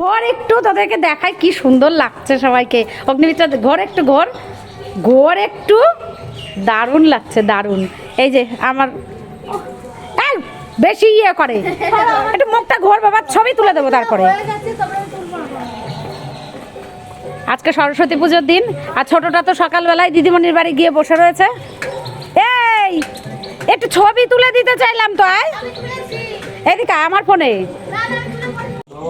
ঘর একটু তোদেরকে দেখায় কি সুন্দর লাগছে সবাইকে। অগ্নিমিত্রা, ঘর একটু, ঘর। ঘর একটু দারুণ লাগছে, দারুণ। এই যে আমার বেশি ইয়ে করে। একটু মুখটা ঘর বাবা ছবি তুলে দেবো তারপরে। আজকে সরস্বতী পুজোর দিন, আর ছোটটা তো সকালবেলায় দিদিমণির বাড়ি গিয়ে বসে রয়েছে। এই, একটু ছবি তুলে দিতে চাইলাম তো, আয়। এদিকে আমার ফোনে। নম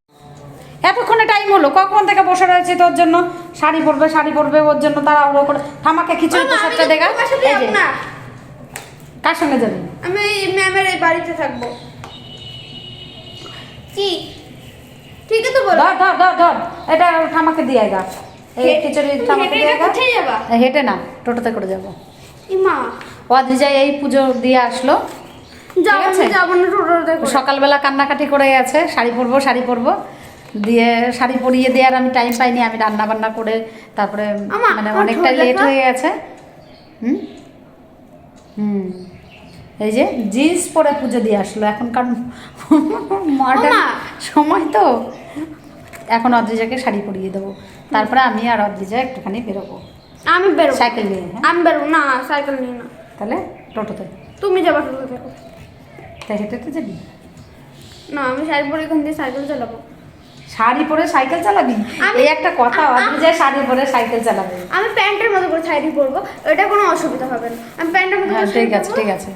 এতক্ষণে টাইম হলো। কখন থেকে বসে রয়েছে তোর জন্য? শাড়ি পরবে শাড়ি পরবে ওর জন্য তারা ওরা করে। থামাকে খিচুড়ি প্রসাদটা দেখা। কার সঙ্গে যাবি? আমি এই ম্যামের এই বাড়িতে থাকব। কি? ঠিক আছে তো বলো ধর ধর ধর ধর। এটা থামাকে দিয়ে গা এই খিচুড়ি থামাকে দিয়ে গা কোথায় যাবা? হেঁটে না টোটোতে করে যাব। ইমা ও দিজাই এই পুজো দিয়ে আসলো। সকালবেলা কান্নাকাটি করে গেছে। শাড়ি পরবো শাড়ি পরবো। দিয়ে শাড়ি পরিয়ে দেওয়ার আমি টাইম পাইনি আমি রান্না বান্না করে তারপরে মানে অনেকটা লেট হয়ে গেছে। হুম? হুম। এই যে জিন্স পরে পুজো দিয়ে আসলো এখনকার মডার্ন। সময় তো। এখন অদ্রিজাকে শাড়ি পরিয়ে দেবো তারপরে আমি আর অদ্রিজা একটুখানি বেরোবো। আমি বেরোবো। সাইকেল নিয়ে হ্যাঁ? আমি বেরোবো না সাইকেল নিয়ে না। তাহলে টোটোতে। তুমি যাবা টোটোতে। তাই হেঁটে হেঁটে যাবি? না আমি শাড়ি পরে এখান দিয়ে সাইকেল চালাবো। শাড়ি পরে সাইকেল চালাবি? আমি- এই একটা কথা আ- অদ্রিজা শাড়ি পরে সাইকেল চালাবে। আমি প্যান্টের মতো করে শাড়ি পরবো এটা কোনো অসুবিধা হবে না। আমি প্যান্টের মতো হ্যাঁ ঠিক আছে ঠিক আছে।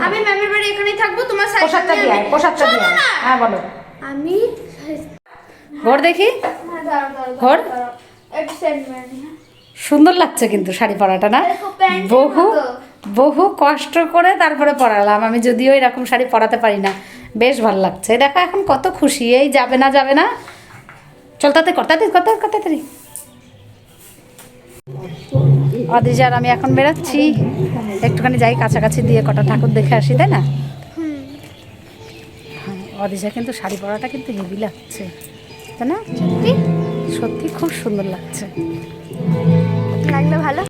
আমি ম্যামের বাড়ি এখানেই থাকব তোমার সাইকেল পোশাকটা দিয়ে আয় পোশাকটা দিয়ে। হ্যাঁ বলো। আমি ঘর দেখি। হ্যাঁ, ঘর? হ্যাঁ। সুন্দর লাগছে কিন্তু শাড়ি পরাটা না? বহু বহু কষ্ট করে তারপরে পরালাম। আমি যদিও এরকম শাড়ি পরাতে পারি না। বেশ ভালো লাগছে। দেখো এখন কত খুশি। এই যাবে না যাবে না। চল তাতে কর তাতে কর কত তাড়াতাড়ি। অদিজার আমি এখন বেরাচ্ছি। একটুখানি যাই কাছাকাছি দিয়ে কটা ঠাকুর দেখে আসি তাই না? হ্যাঁ অদিজা কিন্তু শাড়ি পরাটা কিন্তু হেভি লাগছে তাই না? সত্যি? সত্যি খুব সুন্দর লাগছে। লাগলে ভালো?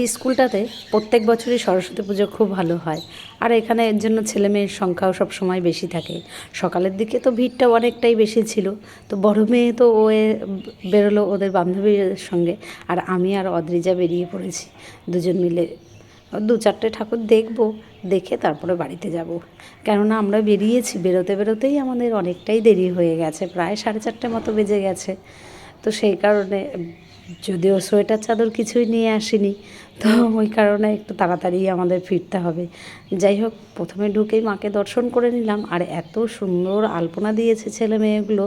এই স্কুলটাতে প্রত্যেক বছরই সরস্বতী পুজো খুব ভালো হয়। আর এখানে এর জন্য ছেলে মেয়ের সংখ্যাও সব সময় বেশি থাকে। সকালের দিকে তো ভিড়টা অনেকটাই বেশি ছিল। তো বড় মেয়ে তো ও বেরোলো ওদের বান্ধবীর সঙ্গে। আর আমি আর অদ্রিজা বেরিয়ে পড়েছি। দুজন মিলে দু চারটে ঠাকুর দেখব, দেখে তারপরে বাড়িতে যাব। কেননা আমরা বেরিয়েছি, বেরোতে বেরোতেই আমাদের অনেকটাই দেরি হয়ে গেছে। প্রায় সাড়ে চারটে মতো বেজে গেছে। তো সেই কারণে যদিও সোয়েটার চাদর কিছুই নিয়ে আসিনি, তো ওই কারণে একটু তাড়াতাড়ি আমাদের ফিরতে হবে। যাই হোক, প্রথমে ঢুকেই মাকে দর্শন করে নিলাম, আর এত সুন্দর আলপনা দিয়েছে ছেলে মেয়েগুলো।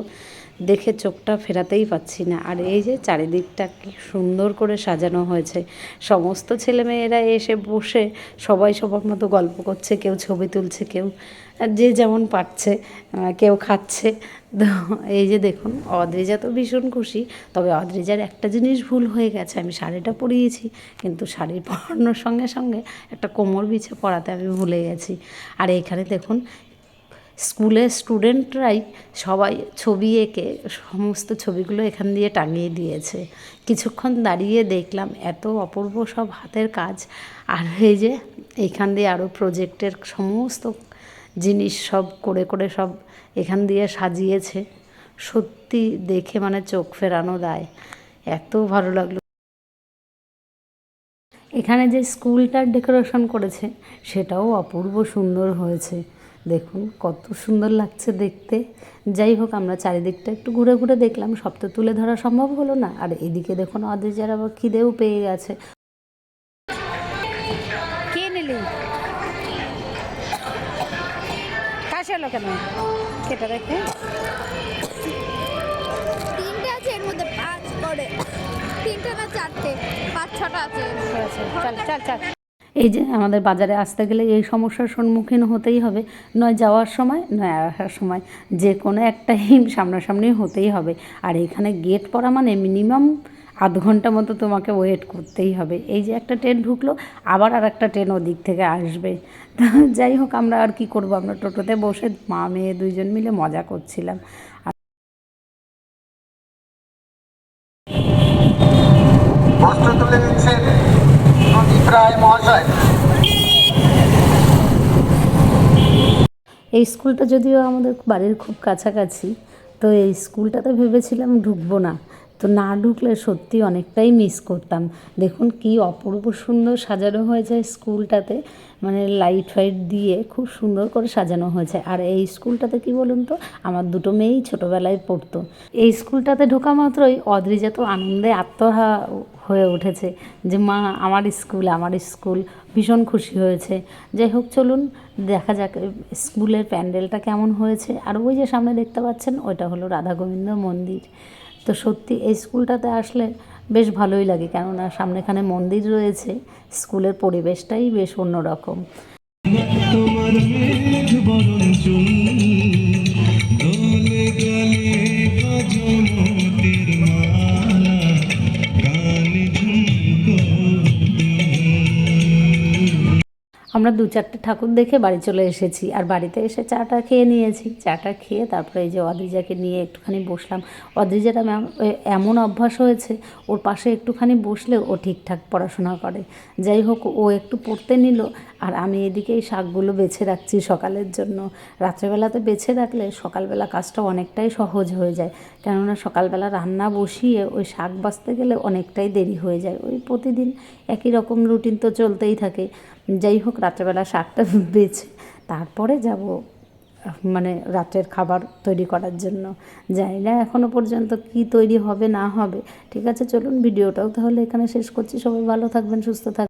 দেখে চোখটা ফেরাতেই পাচ্ছি না। আর এই যে চারিদিকটা কি সুন্দর করে সাজানো হয়েছে। সমস্ত ছেলেমেয়েরা এসে বসে সবাই সবার মতো গল্প করছে কেউ ছবি তুলছে কেউ যে যেমন আহ, কেউ খাচ্ছে। তো এই যে দেখুন অদ্রিজা তো ভীষণ খুশি। তবে অদ্রিজার একটা জিনিস ভুল হয়ে গেছে আমি শাড়িটা পরিয়েছি কিন্তু শাড়ি পরানোর সঙ্গে সঙ্গে একটা কোমর বিছে পরাতে আমি ভুলে গেছি। আর এখানে দেখুন স্কুলের স্টুডেন্টরাই সবাই ছবি এঁকে সমস্ত ছবিগুলো এখান দিয়ে টাঙিয়ে দিয়েছে। কিছুক্ষণ দাঁড়িয়ে দেখলাম এত অপূর্ব সব হাতের কাজ। আর এই যে এখান দিয়ে আরও প্রজেক্টের সমস্ত জিনিস সব করে করে সব এখান দিয়ে সাজিয়েছে। সত্যি দেখে মানে চোখ ফেরানো দেয়। এত ভালো লাগল। এখানে যে স্কুলটার ডেকোরেশন করেছে সেটাও অপূর্ব সুন্দর হয়েছে। দেখুন কত সুন্দর লাগছে দেখতে। যাই হোক আমরা চারিদিকটা একটু ঘুরে ঘুরে দেখলাম সব তো তুলে ধরা সম্ভব হলো না। আর এদিকে দেখুন অদ্রিজার আবার খিদেও পেয়ে গেছে। কে নিলি? কাছে এলো কেন? কেটে রেখে তিনটে আছে এর মধ্যে পাঁচ করে তিনটে না চারটে? পাঁচ ছটা আছে। চল চল চল। এই যে আমাদের বাজারে আসতে গেলে এই সমস্যার সম্মুখীন হতেই হবে। নয় যাওয়ার সময়, নয় আসার সময়। যে কোনো একটা হিম সামনাসামনি হতেই হবে। আর এখানে গেট পড়া মানে মিনিমাম আধ ঘণ্টা মতো তোমাকে ওয়েট করতেই হবে। এই যে একটা ট্রেন ঢুকলো, আবার আর একটা ট্রেন ওদিক থেকে আসবে। যাই হোক, আমরা আর কি করব? আমরা টোটোতে বসে মা, মেয়ে দুইজন মিলে মজা করছিলাম। এই স্কুলটা যদিও আমাদের বাড়ির খুব কাছাকাছি তো এই স্কুলটাতে ভেবেছিলাম ঢুকবো না। তো না ঢুকলে সত্যি অনেকটাই মিস করতাম। দেখুন কি অপূর্ব সুন্দর সাজানো হয়েছে স্কুলটাতে মানে লাইট ফাইট দিয়ে খুব সুন্দর করে সাজানো হয়েছে। আর এই স্কুলটাতে কি বলুন তো, আমার দুটো মেয়েই ছোটোবেলায় পড়তো। এই স্কুলটাতে ঢোকা মাত্রই অদ্রিজা তো আনন্দে আত্মহা হয়ে উঠেছে যে, মা, আমার স্কুল আমার স্কুল। ভীষণ খুশি হয়েছে। যাই হোক, চলুন, দেখা যাক স্কুলের প্যান্ডেলটা কেমন হয়েছে। আর ওই যে সামনে দেখতে পাচ্ছেন, ওইটা হলো রাধা গোবিন্দ মন্দির। তো সত্যি এই স্কুলটাতে আসলে বেশ ভালোই লাগে, কেননা সামনেখানে মন্দির রয়েছে, স্কুলের পরিবেশটাই বেশ অন্যরকম। তোমার আমরা দু চারটে ঠাকুর দেখে বাড়ি চলে এসেছি। আর বাড়িতে এসে চাটা খেয়ে নিয়েছি। চাটা খেয়ে তারপরে এই যে অদ্রিজাকে নিয়ে একটুখানি বসলাম। অদ্রিজাটা ম্যাম এমন অভ্যাস হয়েছে, ওর পাশে একটুখানি বসলে ও ঠিকঠাক পড়াশোনা করে। যাই হোক, ও একটু পড়তে নিল, আর আমি এদিকে এই শাকগুলো বেছে রাখছি সকালের জন্য। রাত্রেবেলাতে বেছে রাখলে সকালবেলা কাজটা অনেকটাই সহজ হয়ে যায়। কেননা সকালবেলা রান্না বসিয়ে ওই শাক বাছতে গেলে অনেকটাই দেরি হয়ে যায়। ওই প্রতিদিন একই রকম রুটিন তো চলতেই থাকে। যাই হোক, রাত্রেবেলা শাকটা বেছে তারপরে যাব মানে রাতের খাবার তৈরি করার জন্য। জানি না এখনও পর্যন্ত কি তৈরি হবে, না হবে। ঠিক আছে, চলুন ভিডিওটাও তাহলে এখানে শেষ করছি। সবাই ভালো থাকবেন, সুস্থ থাকবেন।